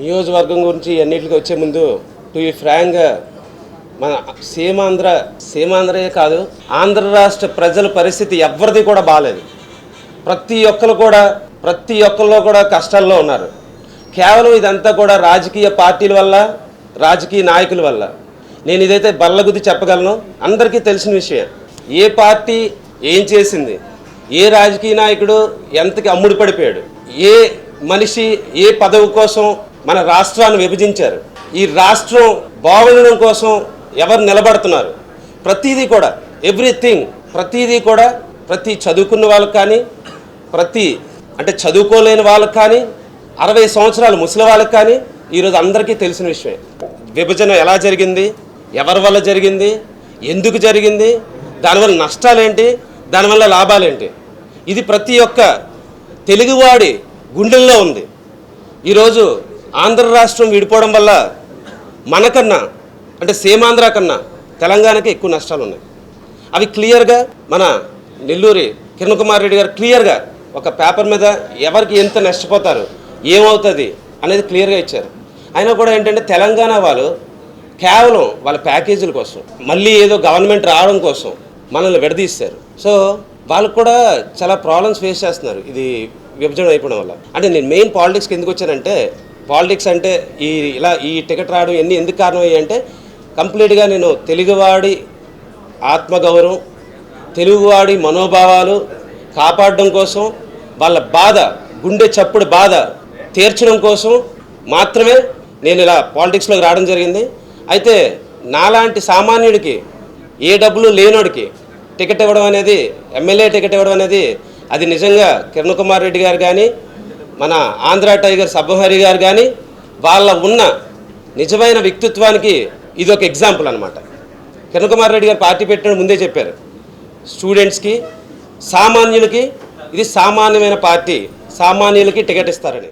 నియోజకవర్గం గురించి అన్నిటికి వచ్చే ముందు టు ఈ ఫ్రాంక్ మన సీమాంధ్ర సీమాంధ్రయే కాదు ఆంధ్ర రాష్ట్ర ప్రజల పరిస్థితి ఎవరిది కూడా బాగాలేదు ప్రతి ఒక్కరు కూడా ప్రతి ఒక్కరిలో కూడా కష్టాల్లో ఉన్నారు. కేవలం ఇదంతా కూడా రాజకీయ పార్టీల వల్ల రాజకీయ నాయకుల వల్ల. నేను ఇదైతే బల్లగుద్ది చెప్పగలను అందరికీ తెలిసిన విషయం. ఏ పార్టీ ఏం చేసింది? ఏ రాజకీయ నాయకుడు ఎంతకి అమ్ముడు పడిపోయాడు ఏ మనిషి ఏ పదవి కోసం మన రాష్ట్రాన్ని విభజించారు. ఈ రాష్ట్రం బాగుండడం కోసం ఎవరు నిలబడుతున్నారు? ప్రతిదీ కూడా ఎవ్రీథింగ్ ప్రతిదీ కూడా ప్రతి చదువుకున్న వాళ్ళకి కానీ ప్రతి అంటే చదువుకోలేని వాళ్ళకి కానీ అరవై సంవత్సరాలు ముసలి వాళ్ళకి కానీ ఈరోజు అందరికీ తెలిసిన విషయమే. విభజన ఎలా జరిగింది? ఎవరి వల్ల జరిగింది? ఎందుకు జరిగింది? దానివల్ల నష్టాలేంటి? దానివల్ల లాభాలేంటి? ఇది ప్రతి ఒక్క తెలుగువాడి గుండెల్లో ఉంది. ఈరోజు ఆంధ్ర రాష్ట్రం విడిపోవడం వల్ల మనకన్నా అంటే సేమాంధ్ర కన్నా తెలంగాణకి ఎక్కువ నష్టాలు ఉన్నాయి. అవి క్లియర్గా మన నెల్లూరి కిరణ్ కుమార్ రెడ్డి గారు క్లియర్గా ఒక పేపర్ మీద ఎవరికి ఎంత నష్టపోతారు ఏమవుతుంది అనేది క్లియర్గా ఇచ్చారు. అయినా కూడా ఏంటంటే తెలంగాణ వాళ్ళు కేవలం వాళ్ళ ప్యాకేజీల కోసం మళ్ళీ ఏదో గవర్నమెంట్ రావడం కోసం మనల్ని విడదీస్తారు. సో వాళ్ళు కూడా చాలా ప్రాబ్లమ్స్ ఫేస్ చేస్తున్నారు. ఇది విభజన అయిపోవడం వల్ల. అంటే నేను మెయిన్ పాలిటిక్స్కి ఎందుకు వచ్చానంటే పాలిటిక్స్ అంటే ఈ ఇలా ఈ టికెట్ రావడం ఎన్ని ఎందుకు కారణమయ్యాయి అంటే కంప్లీట్గా నేను తెలుగువాడి ఆత్మగౌరవం తెలుగువాడి మనోభావాలు కాపాడడం కోసం వాళ్ళ బాధ గుండె చప్పుడు బాధ తీర్చడం కోసం మాత్రమే నేను ఇలా పాలిటిక్స్లోకి రావడం జరిగింది. అయితే నాలాంటి సామాన్యుడికి ఏ డబ్బులు లేనోడికి టికెట్ ఇవ్వడం అనేది ఎమ్మెల్యే టికెట్ ఇవ్వడం అనేది అది నిజంగా కిరణ్ కుమార్ రెడ్డి గారు కానీ మన ఆంధ్ర టైగర్ సబ్బహరి గారు కానీ వాళ్ళ ఉన్న నిజమైన వ్యక్తిత్వానికి ఇది ఒక ఎగ్జాంపుల్ అనమాట కిరణ్ రెడ్డి గారు పార్టీ పెట్టిన ముందే చెప్పారు. స్టూడెంట్స్కి సామాన్యులకి ఇది సామాన్యమైన పార్టీ సామాన్యులకి టికెట్ ఇస్తారని.